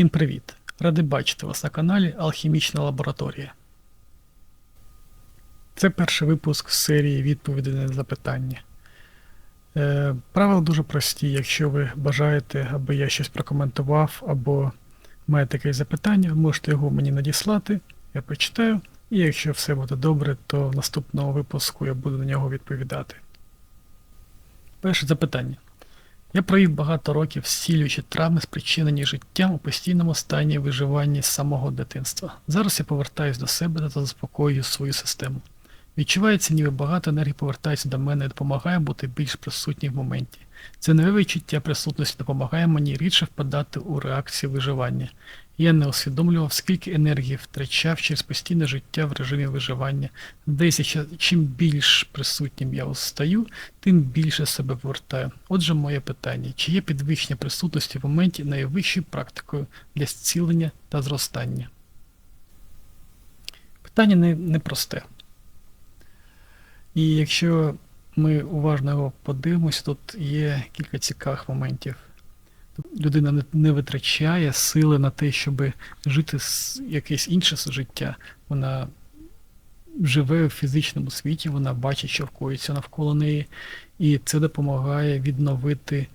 Всім привіт! Радий бачити вас на каналі Алхімічна лабораторія. Це перший випуск з серії відповідей на запитання. Е, правила дуже прості. Якщо ви бажаєте, аби я щось прокоментував, або маєте якесь запитання, можете його мені надіслати, я прочитаю, і якщо все буде добре, то в наступному випуску я буду на нього відповідати. Перше запитання. Я провів багато років зцілюючи травми, спричинені життям у постійному стані виживання з самого дитинства. Зараз я повертаюсь до себе та заспокоюю свою систему. Відчувається, ніби багато енергії повертається до мене і допомагає бути більш присутнім в моменті. Це нове відчуття присутності допомагає мені рідше впадати у реакцію виживання. Я не усвідомлював, скільки енергії втрачав через постійне життя в режимі виживання. Здається, чим більш присутнім я стаю, тим більше себе повертаю. Отже, моє питання: чи є підвищення присутності в моменті найвищою практикою для зцілення та зростання? Питання не, непросте. І якщо ми уважно його подивимося, тут є кілька цікавих моментів. Людина не, витрачає сили на те, щоб жити якесь інше життя. Вона живе в фізичному світі, вона бачить, що вкоїться навколо неї, і це допомагає відновити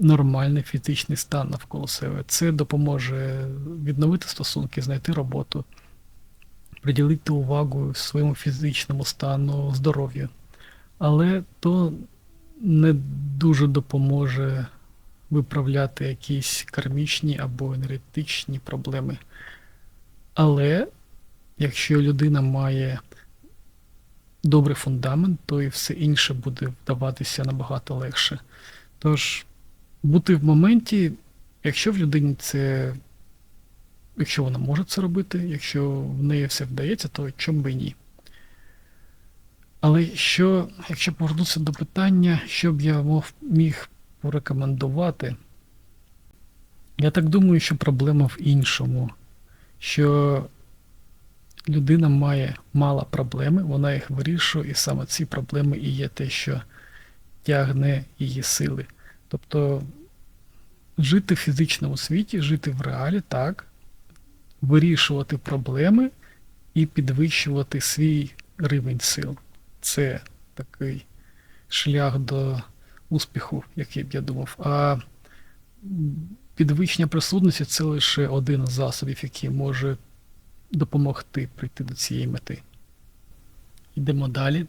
нормальний фізичний стан навколо себе. Це допоможе відновити стосунки, знайти роботу, приділити увагу своєму фізичному стану, здоров'ю. Але то не дуже допоможе виправляти якісь кармічні або енергетичні проблеми. Але якщо людина має добрий фундамент, то і все інше буде вдаватися набагато легше. Тож, бути в моменті, якщо в людині це, якщо вона може це робити, якщо в неї все вдається, то чому би ні. Але що, якщо повернутися до питання, що б я міг порекомендувати, я так думаю, що проблема в іншому, що людина має мало проблеми, вона їх вирішує, і саме ці проблеми і є те, що тягне її сили. Тобто жити в фізичному світі, жити в реалі, так, вирішувати проблеми і підвищувати свій рівень сил. Це такий шлях до успіху, який б я думав. А підвищення присутності це лише один з засобів, який може допомогти прийти до цієї мети. Йдемо далі.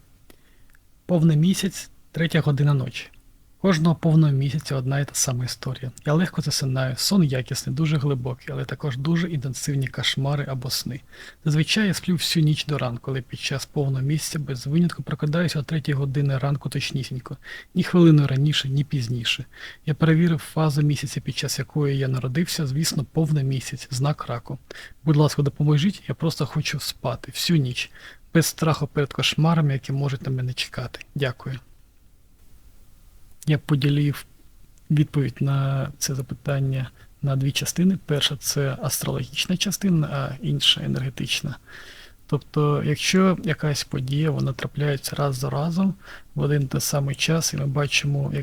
Повний місяць, третя година ночі. Кожного повного місяця одна і та сама історія. Я легко засинаю, сон якісний, дуже глибокий, але також дуже інтенсивні кошмари або сни. Зазвичай я сплю всю ніч до ранку, але під час повного місяця без винятку прокидаюся о 3 години ранку точнісінько, ні хвилиною раніше, ні пізніше. Я перевірив фазу місяця, під час якої я народився, звісно, повний місяць, знак раку. Будь ласка, допоможіть, я просто хочу спати всю ніч, без страху перед кошмарами, які можуть на мене чекати. Дякую. Я поділив відповідь на це запитання на дві частини. Перша це астрологічна частина, а інша енергетична. Тобто, якщо якась подія вона трапляється раз за разом в один той самий час, і ми бачимо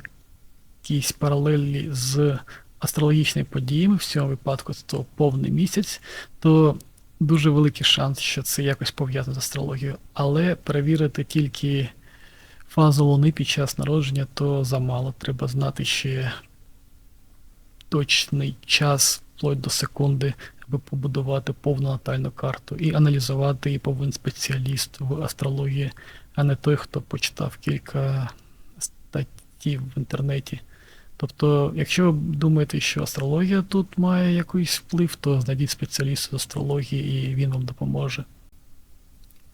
якісь паралелі з астрологічними подіями, в цьому випадку це повний місяць, то дуже великий шанс, що це якось пов'язано з астрологією. Але перевірити тільки фазу Луни під час народження, то замало. Треба знати ще точний час, вплоть до секунди, аби побудувати повну натальну карту. І аналізувати її повинен спеціаліст в астрології, а не той, хто почитав кілька статей в інтернеті. Тобто, якщо ви думаєте, що астрологія тут має якийсь вплив, то знайдіть спеціаліста з астрології і він вам допоможе.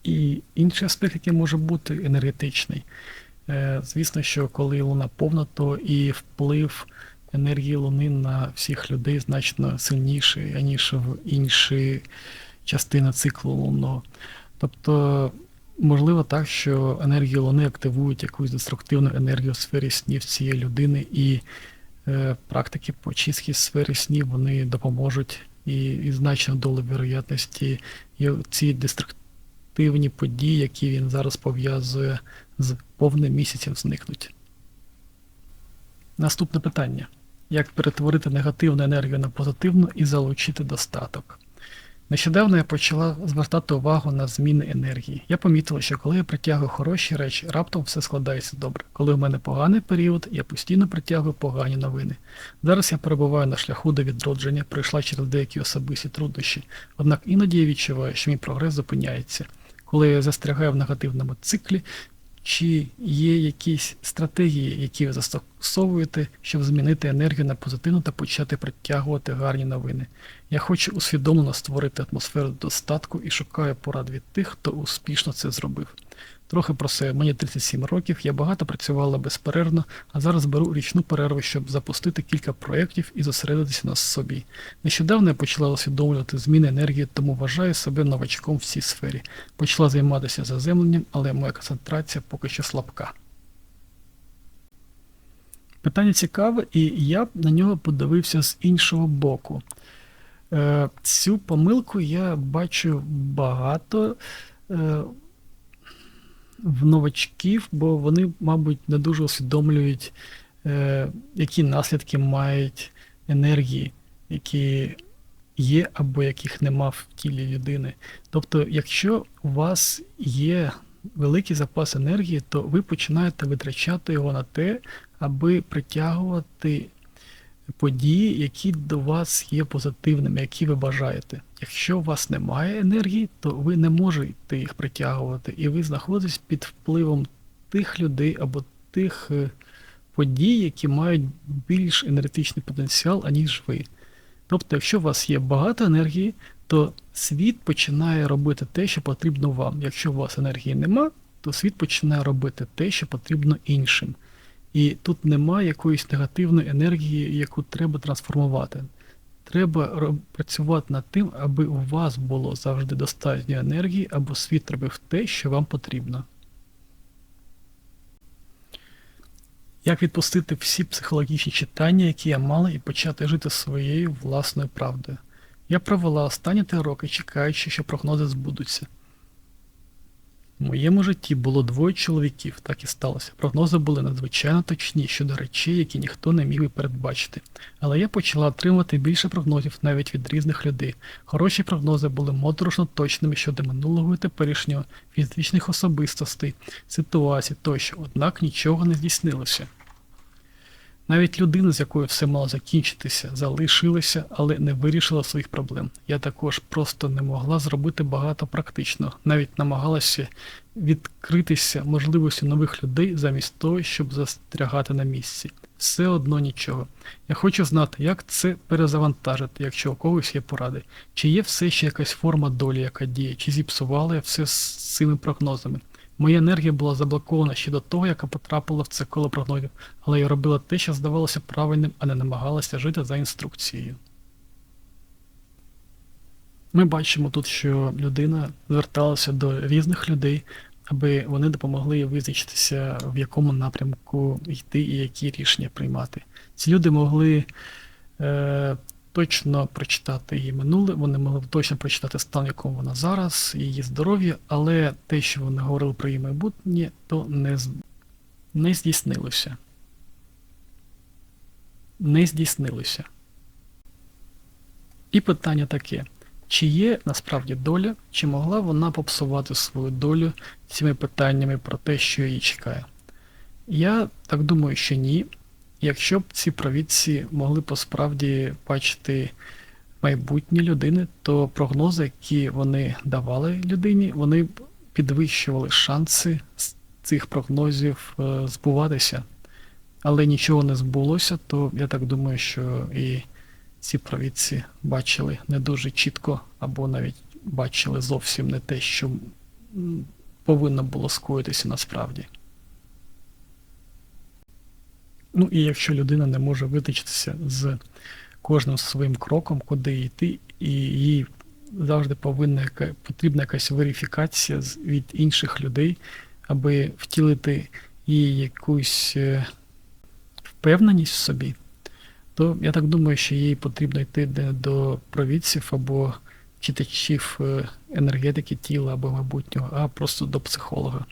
І інший аспект, який може бути енергетичний. Е, Звісно, що коли луна повна, то і вплив енергії луни на всіх людей значно сильніший, аніж в інші частини циклу лунного. Тобто, можливо так, що енергії луни активують якусь деструктивну енергію в сфері снів цієї людини, і е, практики по чистій сфері снів вони допоможуть і, і значно долю вірогідності і ці активні події, які він зараз пов'язує з повним місяцем, зникнуть. Наступне питання. як перетворити негативну енергію на позитивну і залучити достаток. Нещодавно я почала звертати увагу на зміни енергії. Я помітила, що коли я притягую хороші речі, раптом все складається добре. Коли в мене поганий період, я постійно притягую погані новини. Зараз я перебуваю на шляху до відродження, пройшла через деякі особисті труднощі, однак іноді я відчуваю, що мій прогрес зупиняється. Коли застрягаю в негативному циклі, чи є якісь стратегії, які ви застосовуєте, щоб змінити енергію на позитивну та почати притягувати гарні новини? Я хочу усвідомлено створити атмосферу достатку і шукаю порад від тих, хто успішно це зробив. Трохи про себе. Мені 37 років, я багато працювала безперервно, а зараз беру річну перерву, щоб запустити кілька проєктів і зосередитися на собі. Нещодавно я почала усвідомлювати зміни енергії, тому вважаю себе новачком в цій сфері. Почала займатися заземленням, але моя концентрація поки що слабка. Питання цікаве, і я б на нього подивився з іншого боку. Е, Цю помилку я бачу багато. Е, в новачків, бо вони, мабуть, не дуже усвідомлюють, е, які наслідки мають енергії, які є або яких нема в тілі людини. Тобто, якщо у вас є великий запас енергії, то ви починаєте витрачати його на те, аби притягувати події, які до вас є позитивними, які ви бажаєте. Якщо у вас немає енергії, то ви не можете їх притягувати, і ви знаходитесь під впливом тих людей або тих е, подій, які мають більш енергетичний потенціал, аніж ви. Тобто, якщо у вас є багато енергії, то світ починає робити те, що потрібно вам. Якщо у вас енергії нема, то світ починає робити те, що потрібно іншим. І тут немає якоїсь негативної енергії, яку треба трансформувати. Треба працювати над тим, аби у вас було завжди достатньо енергії, або світ робив те, що вам потрібно. Як відпустити всі психологічні читання, які я мала, і почати жити своєю власною правдою? Я провела останні три роки, чекаючи, що прогнози збудуться. В моєму житті було двоє чоловіків, так і сталося. Прогнози були надзвичайно точні щодо речей, які ніхто не міг би передбачити. Але я почала отримувати більше прогнозів навіть від різних людей. Хороші прогнози були моторошно точними щодо минулого і теперішнього, фізичних особистостей, ситуацій тощо, однак нічого не здійснилося. Навіть людина, з якою все мало закінчитися, залишилася, але не вирішила своїх проблем. Я також просто не могла зробити багато практично, навіть намагалася відкритися можливості нових людей замість того, щоб застрягати на місці. Все одно нічого. Я хочу знати, як це перезавантажити, якщо у когось є поради. Чи є все ще якась форма долі, яка діє, чи зіпсувала я все з цими прогнозами. Моя енергія була заблокована ще до того, як потрапила в це коло прогнозів, але я робила те, що здавалося правильним, а не намагалася жити за інструкцією. Ми бачимо тут, що людина зверталася до різних людей, аби вони допомогли визначитися, в якому напрямку йти і які рішення приймати. Ці люди могли е, точно прочитати її минуле, вони могли б точно прочитати стан, в якому вона зараз, її здоров'я, але те, що вони говорили про її майбутнє, то не, не здійснилося. Не здійснилося. І питання таке: чи є насправді доля, чи могла вона попсувати свою долю цими питаннями про те, що її чекає? Я так думаю, що ні. Якщо б ці провідці могли посправді бачити майбутнє людини, то прогнози, які вони давали людині, вони б підвищували шанси цих прогнозів е, збуватися. Але нічого не збулося, то я так думаю, що і ці провідці бачили не дуже чітко, або навіть бачили зовсім не те, що повинно було скоїтися насправді. Ну і якщо людина не може витичитися з кожним своїм кроком, куди йти, і їй завжди повинна потрібна якась верифікація від інших людей, аби втілити їй якусь е, впевненість в собі, то я так думаю, що їй потрібно йти до провідців або читачів е, енергетики тіла або майбутнього, а просто до психолога.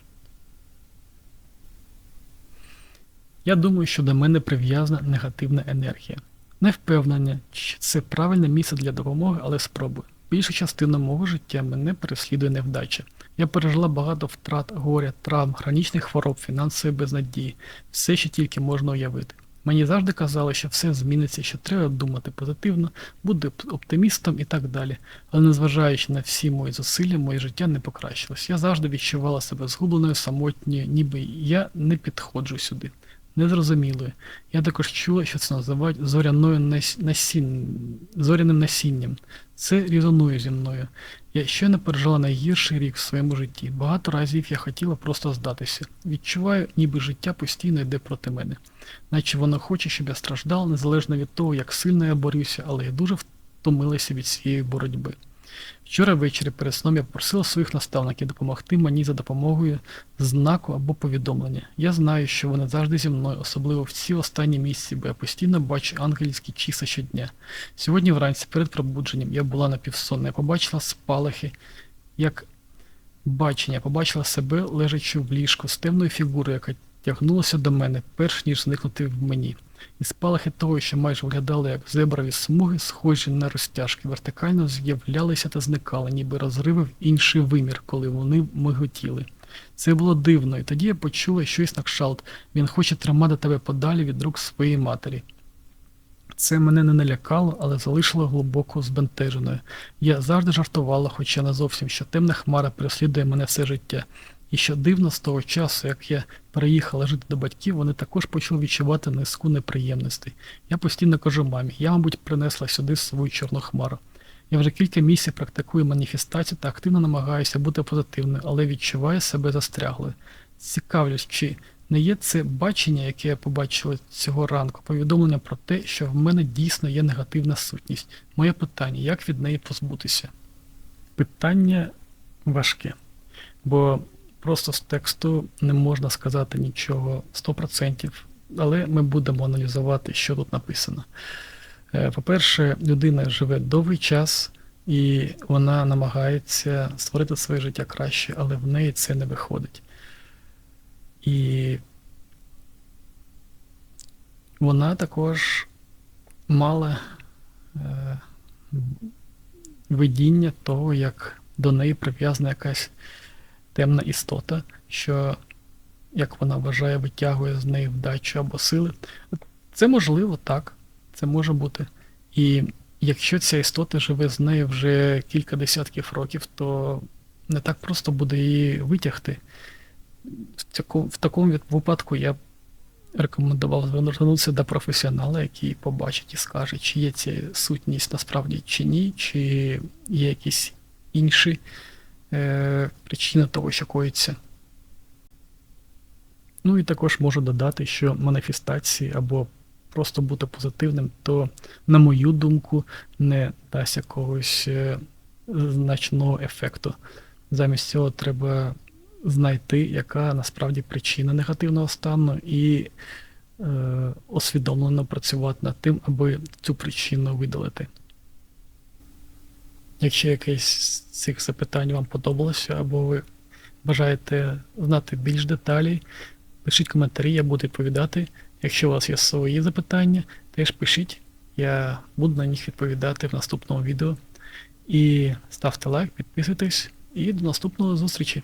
Я думаю, що до мене прив'язана негативна енергія. Не впевнена, чи це правильне місце для допомоги, але спробую. Більшу частину мого життя мене переслідує невдача. Я пережила багато втрат, горя, травм, хронічних хвороб, фінансової безнадії, все, що тільки можна уявити. Мені завжди казали, що все зміниться, що треба думати позитивно, бути оптимістом і так далі. Але незважаючи на всі мої зусилля, моє життя не покращилось. Я завжди відчувала себе згубленою, самотньою, ніби я не підходжу сюди. Незрозумілою. Я також чула, що це називають зоряною нас... насін... зоряним насінням. Це резонує зі мною. Я щойно пережила найгірший рік в своєму житті. Багато разів я хотіла просто здатися. Відчуваю, ніби життя постійно йде проти мене. Наче воно хоче, щоб я страждав, незалежно від того, як сильно я борюся, але я дуже втомилася від цієї боротьби. Вчора ввечері перед сном я попросила своїх наставників допомогти мені за допомогою знаку або повідомлення. Я знаю, що вони завжди зі мною, особливо в ці останні місяці, бо я постійно бачу ангельські чіса щодня. Сьогодні вранці перед пробудженням я була напівсонна, я побачила спалахи, як бачення, побачила себе лежачи в ліжку з темною фігурою, яка тягнулася до мене, перш ніж зникнути в мені. І спалахи того, що майже виглядали як зеброві смуги, схожі на розтяжки, вертикально з'являлися та зникали, ніби розриви в інший вимір, коли вони миготіли. Це було дивно, і тоді я почула щось на кшалт. Він хоче тримати тебе подалі від рук своєї матері. Це мене не налякало, але залишило глибоко збентеженою. Я завжди жартувала, хоча не зовсім, що темна хмара переслідує мене все життя. І що дивно, з того часу, як я переїхала жити до батьків, вони також почали відчувати низку неприємностей. Я постійно кажу мамі, я, мабуть, принесла сюди свою чорну хмару. Я вже кілька місяців практикую маніфестацію та активно намагаюся бути позитивною, але відчуваю себе застряглою. Цікавлюсь, чи не є це бачення, яке я побачила цього ранку, повідомлення про те, що в мене дійсно є негативна сутність. Моє питання, як від неї позбутися? Питання важке, бо просто з тексту не можна сказати нічого 100%, але ми будемо аналізувати, що тут написано. Е, По-перше, людина живе довгий час і вона намагається створити своє життя краще, але в неї це не виходить. І вона також мала е, видіння того, як до неї прив'язана якась темна істота, що, як вона вважає, витягує з неї вдачу або сили. Це можливо, так, це може бути. І якщо ця істота живе з нею вже кілька десятків років, то не так просто буде її витягти. В такому, випадку я б рекомендував звернутися до професіонала, який побачить і скаже, чи є ця сутність насправді чи ні, чи є якісь інші е, причини того, що коїться. Ну і також можу додати, що маніфестації або просто бути позитивним, то, на мою думку, не дасть якогось е, значного ефекту. Замість цього треба знайти, яка насправді причина негативного стану, і е, усвідомлено працювати над тим, аби цю причину видалити. Якщо якесь з цих запитань вам подобалося, або ви бажаєте знати більш деталі, пишіть коментарі, я буду відповідати. Якщо у вас є свої запитання, теж пишіть, я буду на них відповідати в наступному відео. І ставте лайк, підписуйтесь і до наступної зустрічі!